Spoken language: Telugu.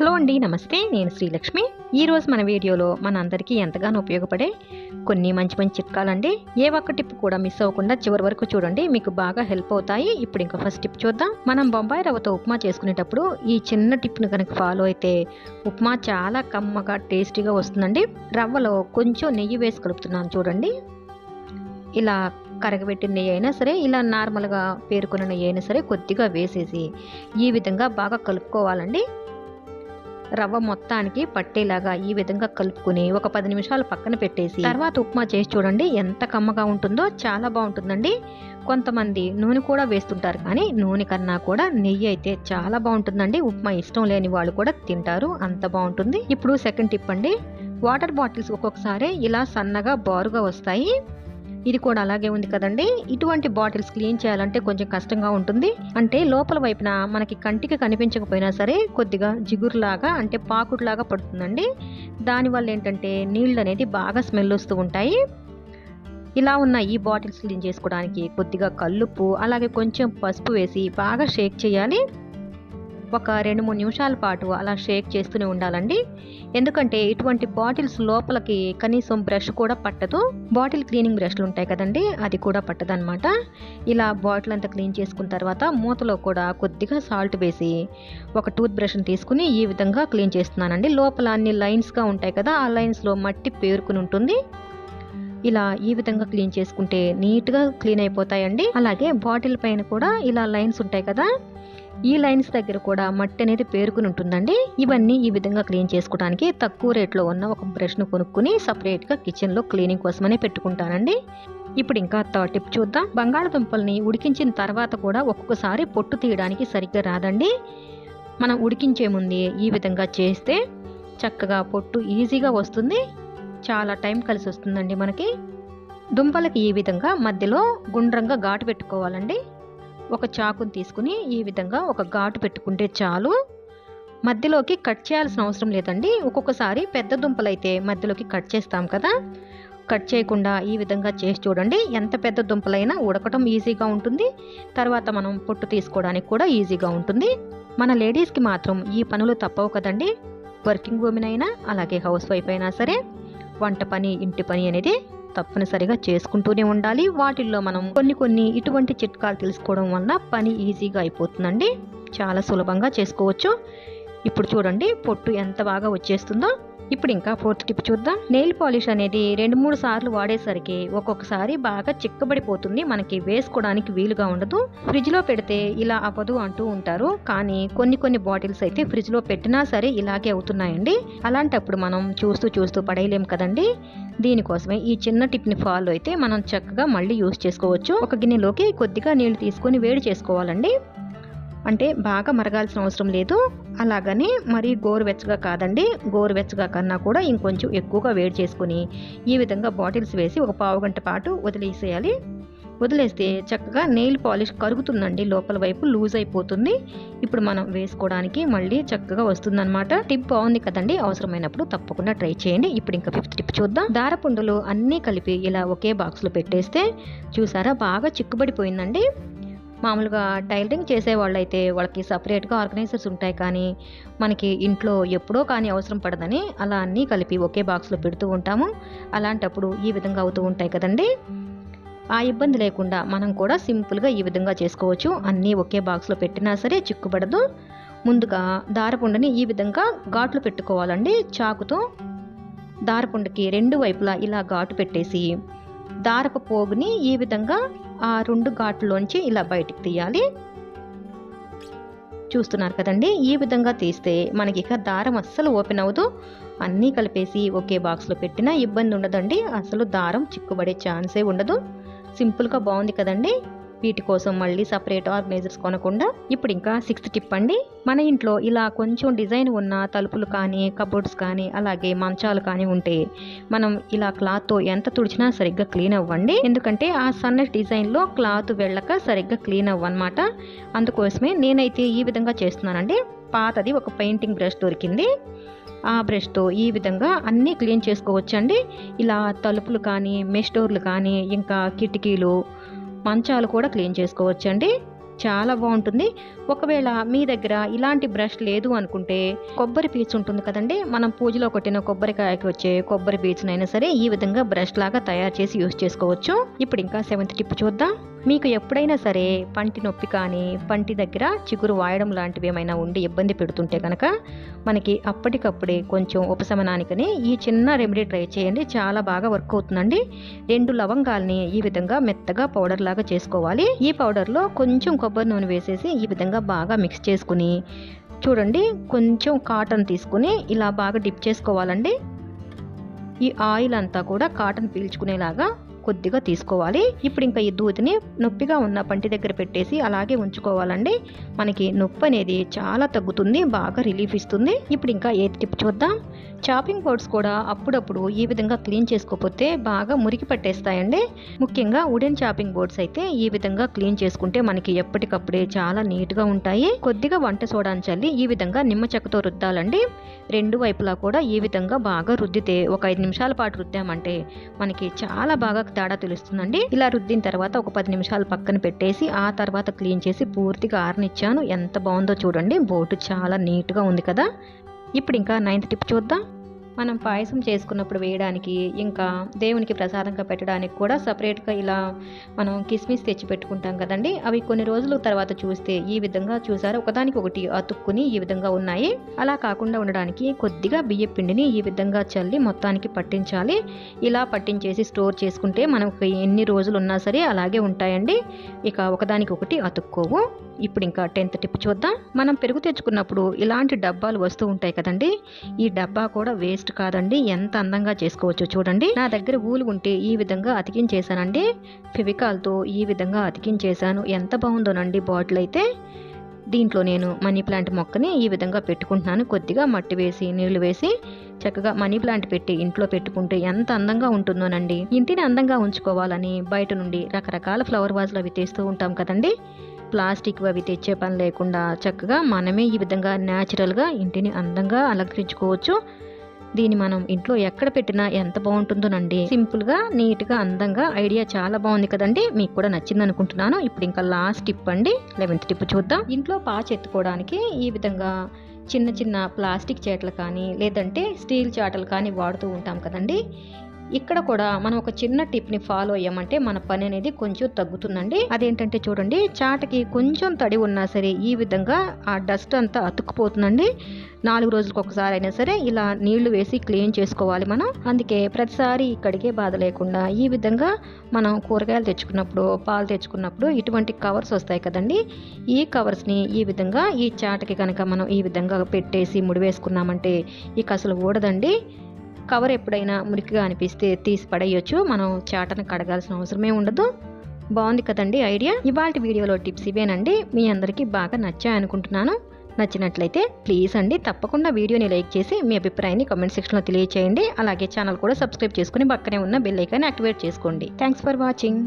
హలో అండి నమస్తే. నేను శ్రీలక్ష్మి. ఈరోజు మన వీడియోలో మన అందరికీ ఎంతగానో ఉపయోగపడే కొన్ని మంచి మంచి చిట్కాలండి. ఏ ఒక్క టిప్ కూడా మిస్ అవ్వకుండా చివరి వరకు చూడండి. మీకు బాగా హెల్ప్ అవుతాయి. ఇప్పుడు ఇంకా ఫస్ట్ టిప్ చూద్దాం. మనం బొంబాయి రవ్వతో ఉప్మా చేసుకునేటప్పుడు ఈ చిన్న టిప్ని కనుక ఫాలో అయితే ఉప్మా చాలా కమ్మగా టేస్టీగా వస్తుందండి. రవ్వలో కొంచెం నెయ్యి వేసి కలుపుతున్నాను చూడండి. ఇలా కరగబెట్టిన నెయ్యి అయినా సరే ఇలా నార్మల్గా పేరుకున్న నెయ్యి అయినా సరే కొద్దిగా వేసేసి ఈ విధంగా బాగా కలుపుకోవాలండి. రవ్వ మొత్తానికి పట్టేలాగా ఈ విధంగా కలుపుకుని ఒక పది నిమిషాలు పక్కన పెట్టేసి తర్వాత ఉప్మా చేసి చూడండి ఎంత కమ్మగా ఉంటుందో చాలా బాగుంటుందండి. కొంతమంది నూనె కూడా వేస్తుంటారు కానీ నూనె కన్నా కూడా నెయ్యి అయితే చాలా బాగుంటుందండి. ఉప్మా ఇష్టం లేని వాళ్ళు కూడా తింటారు అంత బాగుంటుంది. ఇప్పుడు సెకండ్ టిప్ అండి. వాటర్ బాటిల్స్ ఒక్కొక్కసారి ఇలా సన్నగా బారుగా వస్తాయి. ఇది కూడా అలాగే ఉంది కదండి. ఇటువంటి బాటిల్స్ క్లీన్ చేయాలంటే కొంచెం కష్టంగా ఉంటుంది. అంటే లోపల వైపున మనకి కంటికి కనిపించకపోయినా సరే కొద్దిగా జిగురులాగా అంటే పాకుడులాగా పడుతుందండి. దానివల్ల ఏంటంటే నీళ్ళు అనేది బాగా స్మెల్ వస్తూ ఉంటాయి. ఇలా ఉన్న ఈ బాటిల్స్ క్లీన్ చేసుకోవడానికి కొద్దిగా కల్లుప్పు అలాగే కొంచెం పసుపు వేసి బాగా షేక్ చేయాలి. ఒక రెండు మూడు నిమిషాల పాటు అలా షేక్ చేస్తూనే ఉండాలండి. ఎందుకంటే ఇటువంటి బాటిల్స్ లోపలికి కనీసం బ్రష్ కూడా పట్టదు. బాటిల్ క్లీనింగ్ బ్రష్లు ఉంటాయి కదండి అది కూడా పట్టదనమాట ఇలా బాటిల్ అంతా క్లీన్ చేసుకున్న తర్వాత మూతలో కూడా కొద్దిగా సాల్ట్ వేసి ఒక టూత్ బ్రష్ని తీసుకుని ఈ విధంగా క్లీన్ చేస్తున్నానండి. లోపల అన్ని లైన్స్గా ఉంటాయి కదా ఆ లైన్స్లో మట్టి పేరుకుని ఉంటుంది. ఇలా ఈ విధంగా క్లీన్ చేసుకుంటే నీట్గా క్లీన్ అయిపోతాయండి. అలాగే బాటిల్ పైన కూడా ఇలా లైన్స్ ఉంటాయి కదా ఈ లైన్స్ దగ్గర కూడా మట్టి అనేది పేరుకుని ఉంటుందండి. ఇవన్నీ ఈ విధంగా క్లీన్ చేసుకోవడానికి తక్కువ రేట్లో ఉన్న ఒక బ్రష్ను కొనుక్కుని సపరేట్గా కిచెన్లో క్లీనింగ్ కోసమనే పెట్టుకుంటానండి. ఇప్పుడు ఇంకా థర్డ్ టిప్ చూద్దాం. బంగాళదుంపల్ని ఉడికించిన తర్వాత కూడా ఒక్కొక్కసారి పొట్టు తీయడానికి సరిగ్గా రాదండి. మనం ఉడికించే ముందే ఈ విధంగా చేస్తే చక్కగా పొట్టు ఈజీగా వస్తుంది. చాలా టైం కలిసి వస్తుందండి మనకి. దుంపలకి ఈ విధంగా మధ్యలో గుండ్రంగా ఘాటు పెట్టుకోవాలండి. ఒక చాకుని తీసుకుని ఈ విధంగా ఒక ఘాటు పెట్టుకుంటే చాలు. మధ్యలోకి కట్ చేయాల్సిన అవసరం లేదండి. ఒక్కొక్కసారి పెద్ద దుంపలైతే మధ్యలోకి కట్ చేస్తాం కదా. కట్ చేయకుండా ఈ విధంగా చేసి చూడండి. ఎంత పెద్ద దుంపలైనా ఉడకటం ఈజీగా ఉంటుంది. తర్వాత మనం పొట్టు తీసుకోవడానికి కూడా ఈజీగా ఉంటుంది. మన లేడీస్కి మాత్రం ఈ పనులు తప్పవు కదండి. వర్కింగ్ ఉమెన్ అయినా అలాగే హౌస్ వైఫ్ అయినా సరే వంట పని ఇంటి పని అనేది తప్పనిసరిగా చేసుకుంటూనే ఉండాలి. వాటిల్లో మనం కొన్ని కొన్ని ఇటువంటి చిట్కాలు తెలుసుకోవడం వల్ల పని ఈజీగా అయిపోతుందండి. చాలా సులభంగా చేసుకోవచ్చు. ఇప్పుడు చూడండి పొట్టు ఎంత బాగా వచ్చేస్తుందో. ఇప్పుడు ఇంకా ఫోర్త్ టిప్ చూద్దాం. నెయిల్ పాలిష్ అనేది రెండు మూడు సార్లు వాడేసరికి ఒక్కొక్కసారి బాగా చిక్కబడిపోతుంది. మనకి వేసుకోవడానికి వీలుగా ఉండదు. ఫ్రిడ్జ్లో పెడితే ఇలా అవ్వదు అంటూ ఉంటారు. కానీ కొన్ని కొన్ని బాటిల్స్ అయితే ఫ్రిడ్జ్లో పెట్టినా సరే ఇలాగే అవుతున్నాయండి. అలాంటప్పుడు మనం చూస్తూ చూస్తూ పడేయలేం కదండి. దీనికోసమే ఈ చిన్న టిప్ని ఫాలో అయితే మనం చక్కగా మళ్ళీ యూస్ చేసుకోవచ్చు. ఒక గిన్నెలోకి కొద్దిగా నీళ్ళు తీసుకొని వేడి చేసుకోవాలండి. అంటే బాగా మరగాల్సిన అవసరం లేదు. అలాగని మరీ గోరువెచ్చగా కాదండి. గోరువెచ్చగా కన్నా కూడా ఇంకొంచెం ఎక్కువగా వేడి చేసుకుని ఈ విధంగా బాటిల్స్ వేసి ఒక పావు గంట పాటు వదిలేసేయాలి. వదిలేస్తే చక్కగా నెయిల్ పాలిష్ కరుగుతుందండి. లోపల వైపు లూజ్ అయిపోతుంది. ఇప్పుడు మనం వేసుకోవడానికి మళ్ళీ చక్కగా వస్తుందన్నమాట. టిప్ బాగుంది కదండి. అవసరమైనప్పుడు తప్పకుండా ట్రై చేయండి. ఇప్పుడు ఇంకా ఫిఫ్త్ టిప్ చూద్దాం. దారపుండులు అన్నీ కలిపి ఇలా ఒకే బాక్స్లో పెట్టేస్తే చూసారా? బాగా చిక్కుబడిపోయిందండి. మామూలుగా టైలరింగ్ చేసేవాళ్ళు అయితే వాళ్ళకి సపరేట్గా ఆర్గనైజర్స్ ఉంటాయి కానీ మనకి ఇంట్లో ఎప్పుడో కానీ అవసరం పడదని అలా అన్నీ కలిపి ఒకే బాక్స్లో పెడుతూ ఉంటాము. అలాంటప్పుడు ఈ విధంగా అవుతూ ఉంటాయి కదండి. ఆ ఇబ్బంది లేకుండా మనం కూడా సింపుల్గా ఈ విధంగా చేసుకోవచ్చు. అన్నీ ఒకే బాక్స్లో పెట్టినా సరే చిక్కుపడదు ముందుగా దారపుండని ఈ విధంగా ఘాట్లు పెట్టుకోవాలండి. చాకుతో దారపుండకి రెండు వైపులా ఇలా ఘాటు పెట్టేసి దారపు పోగుని ఈ విధంగా ఆ రెండు ఘాట్లోంచి ఇలా బయటికి తీయాలి. చూస్తున్నారు కదండి ఈ విధంగా తీస్తే మనకి ఇక దారం అస్సలు ఓపెన్ అవ్వదు. అన్నీ కలిపేసి ఒకే బాక్స్లో పెట్టినా ఇబ్బంది ఉండదండి. అసలు దారం చిక్కుబడే ఛాన్సే ఉండదు. సింపుల్గా బాగుంది కదండి. వీటి కోసం మళ్ళీ సపరేట్ ఆర్గనైజర్స్ కొనకుండా ఇప్పుడు ఇంకా సిక్స్త్ టిప్ అండి. మన ఇంట్లో ఇలా కొంచెం డిజైన్ ఉన్న తలుపులు కానీ కబోర్డ్స్ కానీ అలాగే మంచాలు కానీ ఉంటే మనం ఇలా క్లాత్తో ఎంత తుడిచినా సరిగ్గా క్లీన్ అవ్వండి. ఎందుకంటే ఆ సన్న డిజైన్లో క్లాత్ వెళ్ళక సరిగ్గా క్లీన్ అవ్వనమాట. అందుకోసమే నేనైతే ఈ విధంగా చేస్తున్నానండి. పాతది ఒక పెయింటింగ్ బ్రష్ దొరికింది. ఆ బ్రష్తో ఈ విధంగా అన్నీ క్లీన్ చేసుకోవచ్చండి. ఇలా తలుపులు కానీ మెష్ డోర్లు కానీ ఇంకా కిటికీలు మంచాలు కూడా క్లీన్ చేసుకోవచ్చండి. చాలా బాగుంటుంది. ఒకవేళ మీ దగ్గర ఇలాంటి బ్రష్ లేదు అనుకుంటే కొబ్బరి పీచు ఉంటుంది కదండి. మనం పూజలో కొట్టిన కొబ్బరికాయకి వచ్చే కొబ్బరి పీచునైనా సరే ఈ విధంగా బ్రష్ లాగా తయారు చేసి యూస్ చేసుకోవచ్చు. ఇప్పుడు ఇంకా సెవెంత్ టిప్ చూద్దాం. మీకు ఎప్పుడైనా సరే పంటి నొప్పి కానీ పంటి దగ్గర చిగురు వాయడం లాంటివి ఏమైనా ఉండి ఇబ్బంది పెడుతుంటే కనుక మనకి అప్పటికప్పుడే కొంచెం ఉపశమనానికని ఈ చిన్న రెమెడీ ట్రై చేయండి. చాలా బాగా వర్క్ అవుతుందండి. రెండు లవంగాల్ని ఈ విధంగా మెత్తగా పౌడర్ లాగా చేసుకోవాలి. ఈ పౌడర్లో కొంచెం కొబ్బరి నూనె వేసేసి ఈ విధంగా బాగా మిక్స్ చేసుకుని చూడండి కొంచెం కాటన్ తీసుకుని ఇలా బాగా డిప్ చేసుకోవాలండి. ఈ ఆయిల్ అంతా కూడా కాటన్ పీల్చుకునేలాగా కొద్దిగా తీసుకోవాలి. ఇప్పుడు ఇంకా ఈ దూదిని నొప్పిగా ఉన్న పంటి దగ్గర పెట్టేసి అలాగే ఉంచుకోవాలండి. మనకి నొప్పి అనేది చాలా తగ్గుతుంది బాగా రిలీఫ్ ఇస్తుంది. ఇప్పుడు ఇంకా ఏ టిప్ చూద్దాం. చాపింగ్ బోర్డ్స్ కూడా అప్పుడప్పుడు ఈ విధంగా క్లీన్ చేసుకోకపోతే బాగా మురికి పట్టేస్తాయండి. ముఖ్యంగా వుడెన్ చాపింగ్ బోర్డ్స్ అయితే ఈ విధంగా క్లీన్ చేసుకుంటే మనకి ఎప్పటికప్పుడే చాలా నీట్గా ఉంటాయి. కొద్దిగా వంట సోడాని చల్లి ఈ విధంగా నిమ్మ చెక్కతో రుద్దాలండి. రెండు వైపులా కూడా ఈ విధంగా బాగా రుద్దితే ఒక ఐదు నిమిషాల పాటు రుద్దామంటే మనకి చాలా బాగా తేడా తెలుస్తుందండి. ఇలా రుద్దిన తర్వాత ఒక పది నిమిషాలు పక్కన పెట్టేసి ఆ తర్వాత క్లీన్ చేసి పూర్తిగా ఆరనిచ్చాను. ఎంత బాగుందో చూడండి. బోటు చాలా నీట్గా ఉంది కదా. ఇప్పుడు ఇంకా నైన్త్ టిప్ చూద్దాం. మనం పాయసం చేసుకున్నప్పుడు వేయడానికి ఇంకా దేవునికి ప్రసాదంగా పెట్టడానికి కూడా సపరేట్గా ఇలా మనం కిస్మిస్ తెచ్చి పెట్టుకుంటాం కదండి. అవి కొన్ని రోజుల తర్వాత చూస్తే ఈ విధంగా చూసారు? ఒకదానికి ఒకటి అతుక్కుని ఈ విధంగా ఉన్నాయి. అలా కాకుండా ఉండడానికి కొద్దిగా బియ్య పిండిని ఈ విధంగా చల్లి మొత్తానికి పట్టించాలి. ఇలా పట్టించేసి స్టోర్ చేసుకుంటే మనకు ఎన్ని రోజులు ఉన్నా సరే అలాగే ఉంటాయండి. ఇక ఒకదానికి ఒకటి అతుక్కోవు. ఇప్పుడు ఇంకా టెన్త్ టిప్ చూద్దాం. మనం పెరుగు తెచ్చుకున్నప్పుడు ఇలాంటి డబ్బాలు వస్తూ ఉంటాయి కదండి. ఈ డబ్బా కూడా వేస్ట్ కాదండి. ఎంత అందంగా చేసుకోవచ్చు చూడండి. నా దగ్గర ఊలు ఉంటే ఈ విధంగా అతికించేసానండి ఫెవికాల్తో ఈ విధంగా అతికించేసాను ఎంత బాగుందోనండి బాటిల్ అయితే దీంట్లో నేను మనీ ప్లాంట్ మొక్కని ఈ విధంగా పెట్టుకుంటున్నాను. కొద్దిగా మట్టి వేసి నీళ్ళు వేసి చక్కగా మనీ ప్లాంట్ పెట్టి ఇంట్లో పెట్టుకుంటే ఎంత అందంగా ఉంటుందోనండి. ఇంటిని అందంగా ఉంచుకోవాలని బయట నుండి రకరకాల ఫ్లవర్ వాజ్లు అవి తెస్తూ ఉంటాం కదండి. ప్లాస్టిక్ అవి తెచ్చే పని లేకుండా చక్కగా మనమే ఈ విధంగా న్యాచురల్గా ఇంటిని అందంగా అలంకరించుకోవచ్చు. దీన్ని మనం ఇంట్లో ఎక్కడ పెట్టినా ఎంత బాగుంటుందోనండి. సింపుల్గా నీట్గా అందంగా ఐడియా చాలా బాగుంది కదండి. మీకు కూడా నచ్చింది అనుకుంటున్నాను. ఇప్పుడు ఇంకా లాస్ట్ టిప్ అండి. లెవెన్త్ టిప్ చూద్దాం. ఇంట్లో పాచి ఎత్తుకోవడానికి ఈ విధంగా చిన్న చిన్న ప్లాస్టిక్ చేటలు కానీ లేదంటే స్టీల్ చాటలు కానీ వాడుతూ ఉంటాం కదండి. ఇక్కడ కూడా మనం ఒక చిన్న టిప్ని ఫాలో అయ్యామంటే మన పని అనేది కొంచెం తగ్గుతుందండి. అదేంటంటే చూడండి చాటకి కొంచెం తడి ఉన్నా సరే ఈ విధంగా ఆ డస్ట్ అంతా అతుక్కుపోతుందండి. నాలుగు రోజులకు ఒకసారి అయినా సరే ఇలా నీళ్ళు వేసి క్లీన్ చేసుకోవాలి మనం. అందుకే ప్రతిసారి ఇక్కడికే బాధ లేకుండా ఈ విధంగా మనం కూరగాయలు తెచ్చుకున్నప్పుడు పాలు తెచ్చుకున్నప్పుడు ఇటువంటి కవర్స్ వస్తాయి కదండి. ఈ కవర్స్ని ఈ విధంగా ఈ చాటకి కనుక మనం ఈ విధంగా పెట్టేసి ముడివేసుకున్నామంటే ఇక అసలు ఊడదండి. కవర్ ఎప్పుడైనా మురికిగా అనిపిస్తే తీసి పడేయొచ్చు. మనం చాటను కడగాల్సిన అవసరమే ఉండదు. బాగుంది కదండి ఐడియా? ఇవాళ వీడియోలో టిప్స్ ఇవేనండి. మీ అందరికీ బాగా నచ్చాయి అనుకుంటున్నాను. నచ్చినట్లయితే ప్లీజ్ అండి తప్పకుండా వీడియోని లైక్ చేసి మీ అభిప్రాయాన్ని కామెంట్ సెక్షన్లో తెలియచేయండి. అలాగే ఛానల్ కూడా సబ్స్క్రైబ్ చేసుకుని పక్కనే ఉన్న బెల్ ఐకాన్ యాక్టివేట్ చేసుకోండి. Thanks for watching.